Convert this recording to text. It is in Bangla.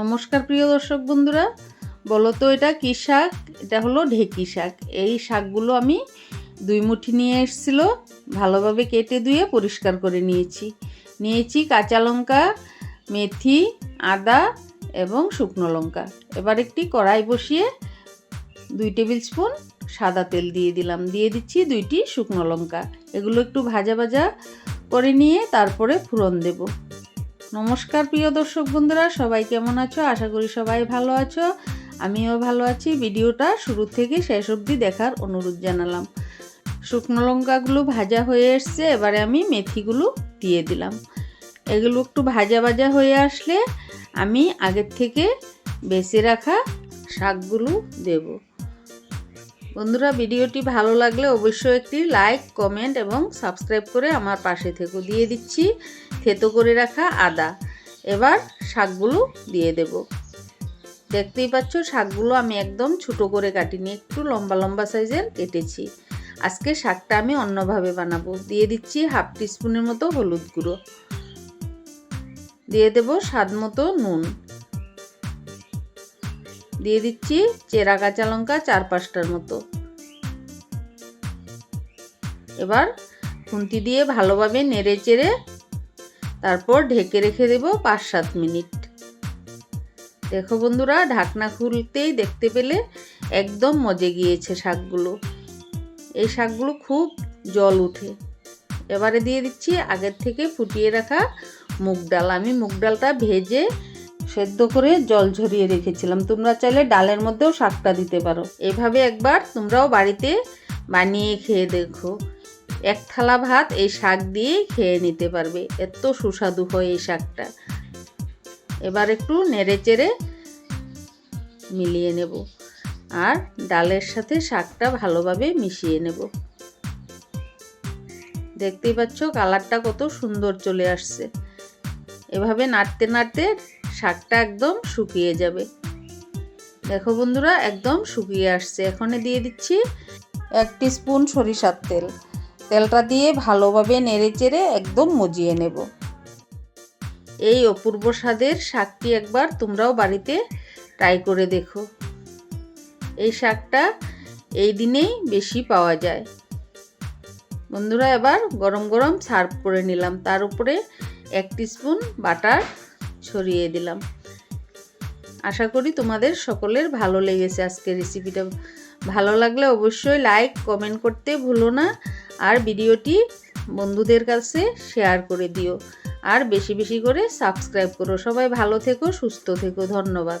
নমস্কার প্রিয় দর্শক বন্ধুরা, বলো তো এটা কী শাক? এটা হলো ঢেকি শাক। এই শাকগুলো আমি দুই মুঠি নিয়ে এসেছিল, ভালোভাবে কেটে ধুয়ে পরিষ্কার করে নিয়েছি। নিয়েছি কাঁচা লঙ্কা, মেথি, আদা এবং শুকনো লঙ্কা। এবার একটি কড়াই বসিয়ে দুই টেবিল স্পুন সাদা তেল দিয়ে দিলাম। দিয়ে দিচ্ছি দুইটি শুকনো লঙ্কা। এগুলো একটু ভাজা ভাজা করে নিয়ে তারপরে ফোড়ন দেব। নমস্কার প্রিয় দর্শক বন্ধুরা, সবাই কেমন আছো? আশা করি সবাই ভালো আছো। আমিও ভালো আছি। ভিডিওটা শুরু থেকে শেষ অবধি দেখার অনুরোধ জানালাম। শুকনো লঙ্কাগুলো ভাজা হয়ে এসছে, এবারে আমি মেথিগুলো দিয়ে দিলাম। এগুলো একটু ভাজা ভাজা হয়ে আসলে আমি আগের থেকে বেছে রাখা শাকগুলো দেব। বন্ধুরা, ভিডিওটি ভালো লাগলে অবশ্যই একটি লাইক, কমেন্ট এবং সাবস্ক্রাইব করে আমার পাশে থেকো দিয়ে দিচ্ছি। থেতো করে রাখা আদা। এবার শাকগুলো দিয়ে দেব। দেখতেই পাচ্ছ, শাকগুলো আমি একদম ছোটো করে কাটিনি, একটু লম্বা লম্বা সাইজের কেটেছি। আজকে শাকটা আমি অন্যভাবে বানাবো। দিয়ে দিচ্ছি হাফ টিস্পুনের মতো হলুদ গুঁড়ো। দিয়ে দেব স্বাদ মতো নুন। দিয়ে দিচ্ছি চেরা কাঁচা লঙ্কা চার পাঁচটার মতো। এবার খুন্তি দিয়ে ভালোভাবে নেড়ে চেড়ে তারপর ঢেকে রেখে দেব পাঁচ সাত মিনিট। দেখো বন্ধুরা, ঢাকনা খুলতেই দেখতে পেলে একদম মজে গিয়েছে শাকগুলো। এই শাকগুলো খুব জল উঠে। এবারে দিয়ে দিচ্ছি আগের থেকে ফুটিয়ে রাখা মুগ ডাল। আমি মুগ ডালটা ভেজে সেদ্ধ করে জল ঝরিয়ে রেখেছিলাম। তোমরা চাইলে ডালের মধ্যেও শাকটা দিতে পারো। এভাবে একবার তোমরাও বাড়িতে বানিয়ে খেয়ে দেখো। এক থালা ভাত এই শাক দিয়েই খেয়ে নিতে পারবে। এত সুস্বাদু হয় এই শাকটা। এবার একটু নেড়ে চেড়ে মিলিয়ে নেব আর ডালের সাথে শাকটা ভালোভাবে মিশিয়ে নেব। দেখতেই পাচ্ছ কালারটা কত সুন্দর চলে আসছে। এভাবে নাড়তে নাড়তে শাকটা একদম শুকিয়ে যাবে। দেখো বন্ধুরা, একদম শুকিয়ে আসছে। এখানে দিয়ে দিচ্ছি এক স্পুন সরিষার তেল। তেলটা দিয়ে ভালোভাবে নেড়ে চেড়ে একদম মজিয়ে নেব। এই অপূর্ব স্বাদের শাকটি একবার তোমরাও বাড়িতে ট্রাই করে দেখো। এই শাকটা এই দিনেই বেশি পাওয়া যায়। বন্ধুরা, এবার গরম গরম সার্ভ করে নিলাম। তার উপরে এক স্পুন বাটার ছড়িয়ে দিলাম। আশা করি তোমাদের সকলের ভালো লেগেছে আজকে রেসিপিটা ভালো লাগলে অবশ্যই লাইক কমেন্ট করতে ভুলো না। আর ভিডিওটি বন্ধুদের কাছে শেয়ার করে দিও। আর বেশি বেশি করে সাবস্ক্রাইব করো। সবাই ভালো থেকো, সুস্থ থেকো। ধন্যবাদ।